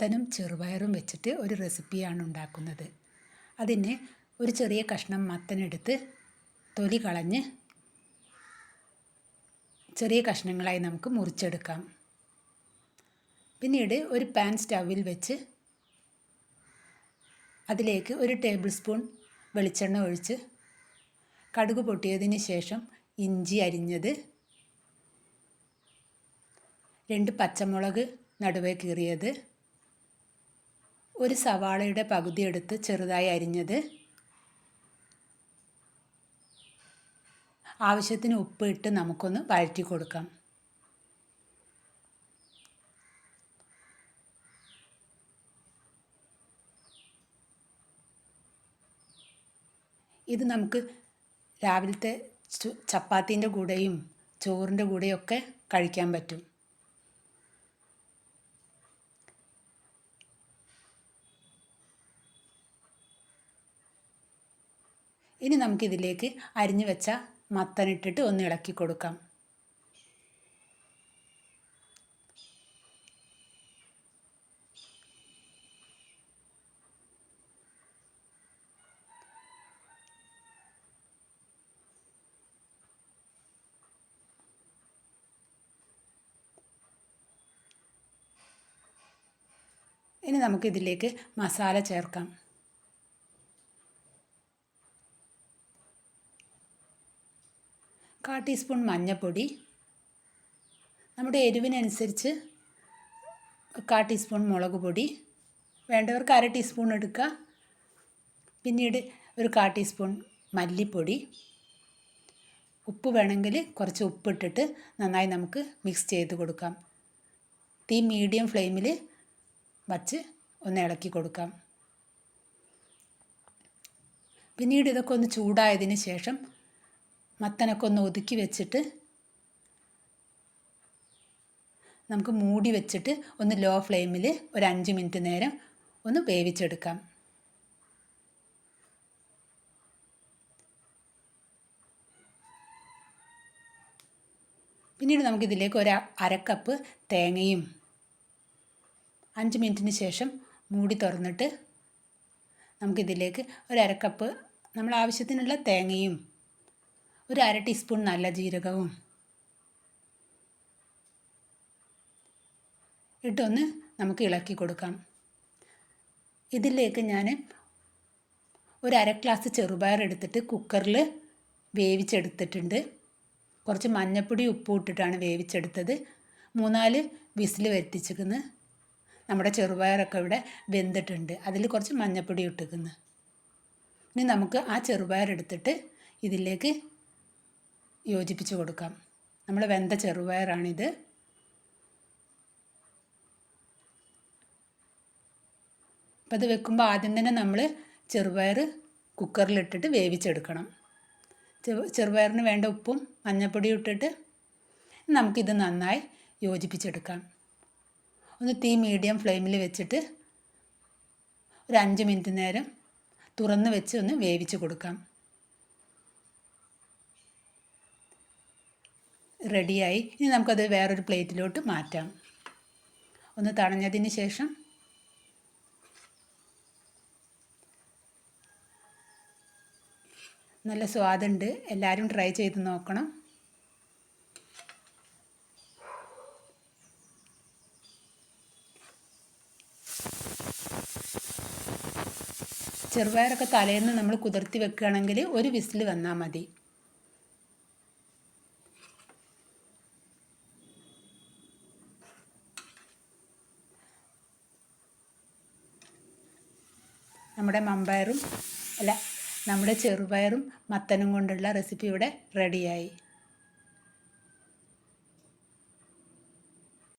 മത്തനും ചെറുപയറും വെച്ചിട്ട് ഒരു റെസിപ്പിയാണ് ഉണ്ടാക്കുന്നത്. അതിന് ഒരു ചെറിയ കഷ്ണം മത്തനെടുത്ത് തൊലി കളഞ്ഞ് ചെറിയ കഷ്ണങ്ങളായി നമുക്ക് മുറിച്ചെടുക്കാം. പിന്നീട് ഒരു പാൻ സ്റ്റവിൽ വെച്ച് അതിലേക്ക് ഒരു ടേബിൾ സ്പൂൺ വെളിച്ചെണ്ണ ഒഴിച്ച് കടുക് പൊട്ടിയതിന് ശേഷം ഇഞ്ചി അരിഞ്ഞത് രണ്ട് പച്ചമുളക് നടുവേ കീറിയത് ഒരു സവാളയുടെ പകുതി എടുത്ത് ചെറുതായി അരിഞ്ഞത്. ആവശ്യത്തിന് ഉപ്പ് ഇട്ട് നമുക്കൊന്ന് വഴറ്റി കൊടുക്കാം. ഇത് നമുക്ക് രാവിലത്തെ ചപ്പാത്തീന്റെ കൂടെയും ചോറിന്റെ കൂടെയൊക്കെ കഴിക്കാൻ പറ്റും. ഇനി നമുക്കിതിലേക്ക് അരിഞ്ഞു വെച്ച മത്തനിട്ടിട്ട് ഒന്ന് ഇളക്കി കൊടുക്കാം. ഇനി നമുക്കിതിലേക്ക് മസാല ചേർക്കാം. കാ ടീസ്പൂൺ മഞ്ഞൾപ്പൊടി നമ്മുടെ എരിവിനനുസരിച്ച് കാ ടീസ്പൂൺ മുളക് പൊടി. വേണ്ടവർക്ക് അര ടീസ്പൂൺ എടുക്കുക. പിന്നീട് ഒരു കാ ടീസ്പൂൺ മല്ലിപ്പൊടി. ഉപ്പ് വേണമെങ്കിൽ കുറച്ച് ഉപ്പിട്ടിട്ട് നന്നായി നമുക്ക് മിക്സ് ചെയ്ത് കൊടുക്കാം. തീ മീഡിയം ഫ്ലെയിമിൽ വച്ച് ഒന്ന് ഇളക്കി കൊടുക്കാം. പിന്നീട് ഇതൊക്കെ ഒന്ന് ചൂടായതിന് ശേഷം മത്തനൊക്കെ ഒന്ന് ഒതുക്കി വെച്ചിട്ട് നമുക്ക് മൂടി വെച്ചിട്ട് ഒന്ന് ലോ ഫ്ലെയിമിൽ ഒരു അഞ്ച് മിനിറ്റ് നേരം ഒന്ന് വേവിച്ചെടുക്കാം. പിന്നീട് നമുക്കിതിലേക്ക് ഒരു അരക്കപ്പ് തേങ്ങയും അഞ്ച് മിനിറ്റിന് ശേഷം മൂടി തുറന്നിട്ട് നമുക്കിതിലേക്ക് ഒരു അരക്കപ്പ് നമ്മൾ ആവശ്യത്തിനുള്ള തേങ്ങയും ഒരു അര ടീസ്പൂൺ നല്ല ജീരകവും ഇട്ടൊന്ന് നമുക്ക് ഇളക്കി കൊടുക്കാം. ഇതിലേക്ക് ഞാൻ ഒരു അര ഗ്ലാസ് ചെറുപയർ എടുത്തിട്ട് കുക്കറിൽ വേവിച്ചെടുത്തിട്ടുണ്ട്. കുറച്ച് മഞ്ഞപ്പൊടി ഉപ്പും ഇട്ടിട്ടാണ് വേവിച്ചെടുത്തത്. മൂന്നാൽ വിസിൽ വരുത്തിച്ചിരിക്കുന്നു. നമ്മുടെ ചെറുപയറൊക്കെ ഇവിടെ വെന്തിട്ടുണ്ട്. അതിൽ കുറച്ച് മഞ്ഞപ്പൊടി ഇട്ടിരിക്കുന്നു. ഇനി നമുക്ക് ആ ചെറുപയർ എടുത്തിട്ട് ഇതിലേക്ക് യോജിപ്പിച്ച് കൊടുക്കാം. നമ്മൾ വെന്ത ചെറുപയറാണിത്. അപ്പം അത് വെക്കുമ്പോൾ ആദ്യം തന്നെ നമ്മൾ ചെറുപയർ കുക്കറിലിട്ടിട്ട് വേവിച്ചെടുക്കണം. ചെറുപയറിന് വേണ്ട ഉപ്പും മഞ്ഞൾപ്പൊടിയും ഇട്ടിട്ട് നമുക്കിത് നന്നായി യോജിപ്പിച്ചെടുക്കാം. ഒന്ന് തീ മീഡിയം ഫ്ലെയിമിൽ വെച്ചിട്ട് ഒരു അഞ്ച് മിനിറ്റ് നേരം തുറന്ന് വെച്ച് ഒന്ന് വേവിച്ച് കൊടുക്കാം. റെഡിയായി. ഇനി നമുക്കത് വേറൊരു പ്ലേറ്റിലോട്ട് മാറ്റാം. ഒന്ന് തണഞ്ഞതിന് ശേഷം നല്ല സ്വാദുണ്ട് എല്ലാവരും ട്രൈ ചെയ്ത് നോക്കണം. ചെറുപയറൊക്കെ തലേന്ന് നമ്മൾ കുതിർത്തി വെക്കുകയാണെങ്കിൽ ഒരു വിസിൽ വന്നാൽ മതി. നമ്മുടെ മമ്പയറും അല്ല നമ്മുടെ ചെറുപയറും മത്തനും കൊണ്ടുള്ള റെസിപ്പി ഇവിടെ റെഡിയായി